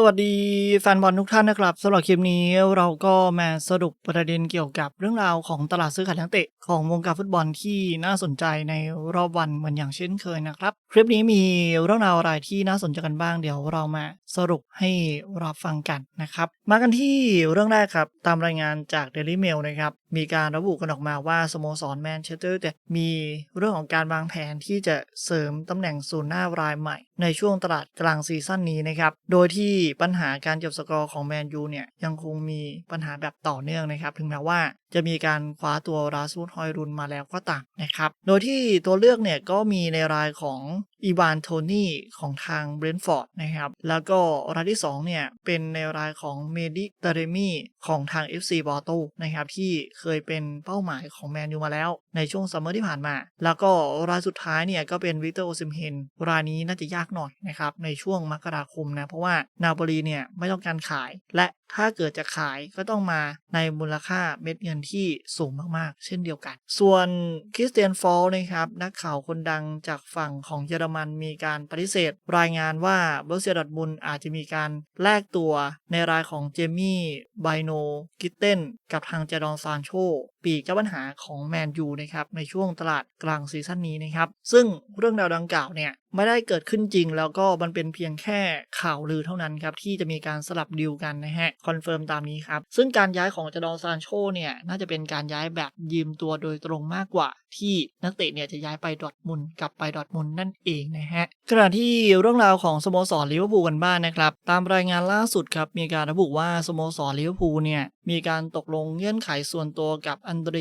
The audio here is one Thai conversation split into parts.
สวัสดีแฟนบอลทุกท่านนะครับสำหรับคลิปนี้เราก็มาสรุปประเด็นเกี่ยวกับเรื่องราวของตลาดซื้อขายนักเตะของวงการฟุตบอลที่น่าสนใจในรอบวันเหมือนอย่างเช่นเคยนะครับ คลิปนี้มีเรื่องราวอะไรที่น่าสนใจกันบ้างเดี๋ยวเรามาสรุปให้รับฟังกันนะครับ มากันที่เรื่องแรกครับตามรายงานจาก Daily Mail นะครับมีการระบุกันออกมาว่าสโมสรแมนเชสเตอร์แต่มีเรื่องของการวางแผนที่จะเสริมตำแหน่งศูนย์หน้ารายใหม่ ในช่วงตลาดกลางซีซั่นนี้นะครับ โดยที่ปัญหาการจบสกอร์ของแมนยูเนี่ยยังคงมีปัญหาแบบต่อเนื่องนะครับ ถึงแม้ว่าจะมีการคว้าตัวราซูดฮอยรุนมาแล้วก็ตามนะครับ โดยที่ตัวเลือกเนี่ยก็มีในรายของอีวานโทนี่ของทางเบรนท์ฟอร์ดนะครับ แล้วก็รายที่ 2 เนี่ย เป็นในรายของเมดิเตเรมีของทาง FC บอโตนะครับ ที่เคยเป็นเป้าหมายของแมนยูมาแล้ว ในช่วงซัมเมอร์ที่ผ่านมา แล้วก็รายสุดท้ายเนี่ย ก็เป็นวิกเตอร์โอซิมเฮนรายนี้น่าจะยากหน่อยนะครับ ในช่วงมกราคมนะ เพราะว่านาโปลีเนี่ยไม่ต้องการขายและถ้าเกิดจะขายก็ต้องมาในมูลค่าเม็ดเงินที่สูงมากๆ เช่นเดียวกัน ส่วนคริสเตียนฟอลนะครับนักข่าวคนดังจากฝั่งของเยอรมันมีการปฏิเสธ รายงานว่าเบรูเซียดอร์ทมุนอาจจะมีการแลกตัวในรายของเจมี่ไบโนกิตเตนกับทางเจดอนซานโชปีกเจ้าปัญหาของแมนยูนะครับในช่วงตลาดกลางซีซั่นนี้นะครับซึ่งเรื่องราวดังกล่าวเนี่ยไม่ได้เกิดขึ้นจริง แล้วก็มันเป็นเพียงแค่ข่าวลือเท่านั้นครับที่จะมีการสลับดีลกันนะฮะคอนเฟิร์มตามนี้ครับซึ่งการย้ายของจดอนซานโชเนี่ยน่าจะเป็นการย้ายแบบยืมตัวโดยตรงมากกว่า ที่นักเตะเนี่ยจะย้ายไปดอทมุนกลับไปดอทมุนนั่นเองนะฮะ ขณะที่เรื่องราวของสโมสรลิเวอร์พูลกันบ้างนนะครับ ตามรายงานล่าสุดครับ มีการระบุว่าสโมสรลิเวอร์พูลเนี่ย มีการตกลงเงื่อนไขส่วนตัวกับอันเดร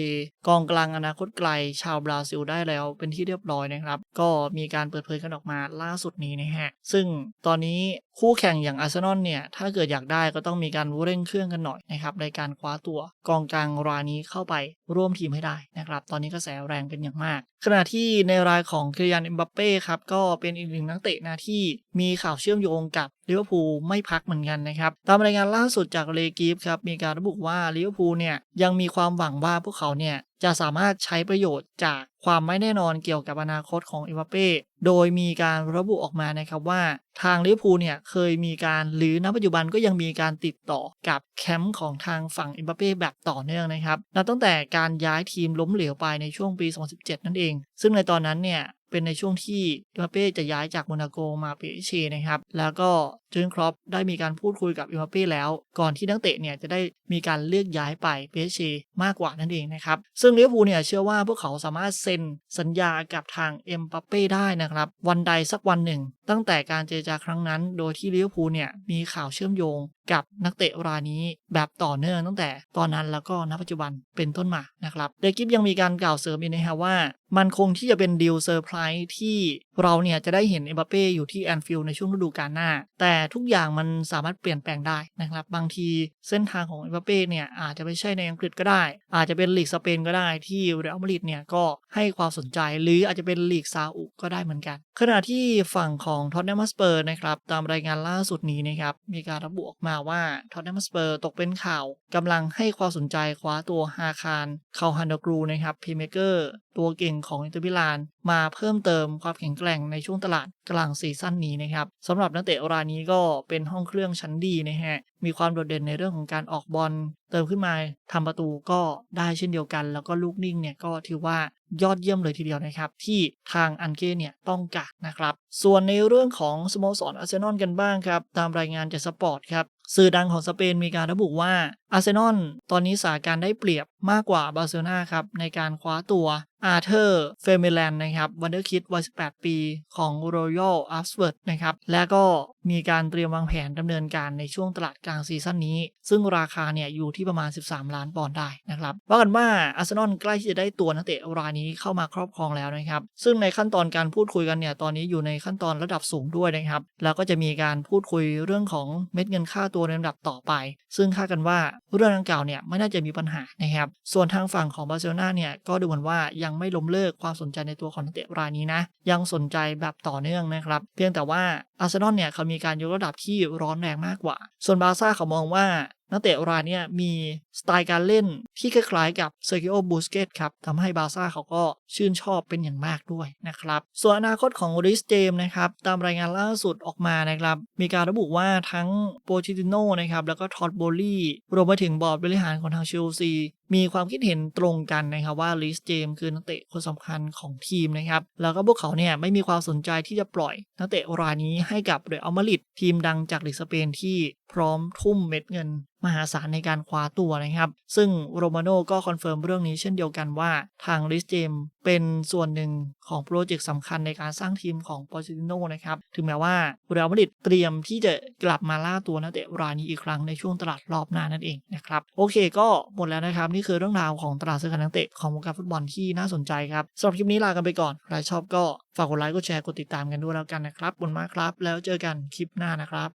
กองกลางอนาคตไกล ชาวบราซิลได้แล้วเป็นที่เรียบร้อยนะครับ ก็มีการเปิดเผยกันออกมาล่าสุดนี้นะฮะ ซึ่งตอนนี้ คู่แข่งอย่างอาร์เซนอลเนี่ย ถ้าเกิดอยากได้ก็ต้องมีการเร่งเครื่องกันหน่อยนะครับในการคว้าตัวกองกลางรายนี้เข้าไปร่วมทีมให้ได้นะครับ ตอนนี้กระแสแรงเป็นอย่างมาก ขณะที่ในรายของคริยันเอ็มบัปเป้ครับ ก็เป็นอีกหนึ่งนักเตะนะที่มีข่าวเชื่อมโยงกับ ลิเวอร์พูลไม่พักเหมือนกันนะครับ ตามรายงานล่าสุดจากเลกีฟครับมีการระบุว่าลิเวอร์พูลเนี่ยยังมีความหวังว่าพวกเขาเนี่ยจะสามารถใช้ประโยชน์จากความไม่แน่นอนเกี่ยวกับอนาคตของเอ็มบัปเป้โดยมีการระบุออกมานะครับว่า ทางลิเวอร์พูลเนี่ยเคยมีการหรือณปัจจุบันก็ยังมีการติดต่อกับแคมป์ของทางฝั่งเอ็มบัปเป้แบบต่อเนื่องนะครับนับตั้งแต่การย้ายทีมล้มเหลวไปในช่วงปี 2017 นั่นเอง ซึ่งในตอนนั้นเนี่ย เป็นในช่วงที่อิมาเป้จะย้ายจากโมนาโกมาเปเชนะครับ แล้วก็เจอร์นครอปได้มีการพูดคุยกับอิมาเป้แล้ว ก่อนที่นักเตะเนี่ยจะได้มีการเลือกย้ายไปเปเชมากกว่านั่นเองนะครับ ซึ่งลิเวอร์พูลเนี่ยเชื่อว่าพวกเขาสามารถเซ็นสัญญากับทางเอ็มปาเป้ได้นะครับ วันใดสักวันหนึ่ง ตั้งแต่การเจรจาครั้งนั้น โดยที่ลิเวอร์พูลเนี่ยมีข่าวเชื่อมโยงกับนักเตะรายนี้แบบต่อเนื่องตั้งแต่ตอนนั้นแล้วก็ณปัจจุบันเป็นต้นมานะครับเดกิฟยังมีการกล่าวเสริมอีกนะฮะว่า มันคงที่จะเป็นดีลเซอร์ไพรส์ที่เราเนี่ยจะได้เห็นเอ็มบัปเป้อยู่ที่แอนฟิลด์ในช่วงฤดูกาลหน้า แต่ทุกอย่างมันสามารถเปลี่ยนแปลงได้นะครับ บางทีเส้นทางของเอ็มบัปเป้เนี่ยอาจจะไม่ใช่ในอังกฤษก็ได้ อาจจะเป็นลีกสเปนก็ได้ที่เรอัลมาดริดเนี่ยก็ให้ความสนใจ หรืออาจจะเป็นลีกซาอุก็ได้เหมือนกัน ขณะที่ฝั่งของท็อตแนมสเปอร์นะครับตามรายงานล่าสุดนี้นะครับมีการระบุออกมาว่าท็อตแนมสเปอร์ตกเป็นข่าวกำลังให้ความสนใจคว้าตัวฮาคารคาฮันดกรูนะครับพีเมเกอร์ ตัวเก่งของอินเตอร์มิลาน มาเพิ่มเติมความแข็งแกร่งในช่วงตลาดกลางซีซั่นนี้นะครับสำหรับนักเตะรายนี้ก็เป็นห้องเครื่องชั้นดีนะฮะมีความโดดเด่นในเรื่องของการออกบอลเติมขึ้นมาทำประตูก็ได้เช่นเดียวกัน แล้วก็ลูกนิ่งเนี่ยก็ถือว่ายอดเยี่ยมเลยทีเดียวนะครับ ที่ทางอันเก้เนี่ยต้องการนะครับ ส่วนในเรื่องของสโมสรอาร์เซนอลกันบ้างครับ ตามรายงานจากสปอร์ตครับ สื่อดังของสเปนมีการระบุว่าอาร์เซนอลตอนนี้สาการได้เปรียบมากกว่าบาร์เซโลนาครับ ในการคว้าตัวอาร์เธอร์เฟเมิแลนนะครับวันเดอร์คิดวัย 18 ปีของ Royal a s f o r d นะครับ และก็มีการเตรียมวางแผนดำเนินการในช่วงตลาดกลางซีซั่นนี้ ซึ่งราคาเนี่ยอยู่ที่ประมาณ 13 ล้านปอนด์ได้นะครับ ว่ากันว่าอาร์เซนอลใกล้ที่จะได้ตัวนักเตะรายนี้เข้ามาครอบครองแล้วนะครับ ซึ่งในขั้นตอนการพูดคุยกันเนี่ยตอนนี้อยู่ในขั้นตอนระดับสูงด้วยนะครับ แล้วก็จะมีการพูดคุยเรื่องของเม็ดเงินค่าตัวัวในลำดับต่อไป ซึ่งคาดกันว่าเรื่องดังกล่าวเนี่ยไม่น่าจะมีปัญหานะครับส่วนทางฝั่งของบาร์เซโลนาเนี่ยก็ดูเหมือนว่ายังไม่ล้มเลิกความสนใจในตัวของนักเตะรายนี้นะยังสนใจแบบต่อเนื่องนะครับ เพียงแต่ว่าอาร์เซนอลเนี่ยเขามีการยกระดับที่ร้อนแรงมากกว่า ส่วนบาร์ซ่าเขามองว่า นักเตะรายนี้มีสไตล์การเล่นที่คล้ายๆกับเซอร์กิโอบูสเกตครับทำให้บาซ่าเขาก็ชื่นชอบเป็นอย่างมากด้วยนะครับ ส่วนอนาคตของริสเจมนะครับ ตามรายงานล่าสุดออกมานะครับ มีการระบุว่าทั้งโปชิติโนนะครับ แล้วก็ทอดโบลี่รวมไปถึงบอร์ดบริหารของทางเชลซีมีความคิดเห็นตรงกันนะครับว่าลิสเจมคือนักเตะคนสำคัญของทีมนะครับ แล้วก็พวกเขาเนี่ยไม่มีความสนใจที่จะปล่อยนักเตะรายนี้ให้กับเรอัลมาดริดทีมดังจากลีกสเปนที่พร้อมทุ่มเม็ดเงิน มหาศาลในการคว้าตัวนะครับ ซึ่งโรมาโน่ก็คอนเฟิร์มเรื่องนี้เช่นเดียวกันว่าทางลิสเจม เป็นส่วนหนึ่งของโปรเจกต์สำคัญในการสร้างทีมของปอชิติโนนะครับ ถึงแม้ว่าเรอัลมาดริดเตรียมที่จะกลับมาล่าตัวนักเตะรายนี้อีกครั้งในช่วงตลาดรอบหน้านั่นเองนะครับ โอเคก็หมดแล้วนะครับ นี่คือเรื่องราวของตลาดซื้อขายนักเตะของวงการฟุตบอลที่น่าสนใจครับสำหรับคลิปนี้ลากันไปก่อนใครชอบก็ฝากกดไลค์กดแชร์กดติดตามกันด้วยแล้วกันนะครับขอบคุณมากครับ แล้วเจอกันคลิปหน้านะครับ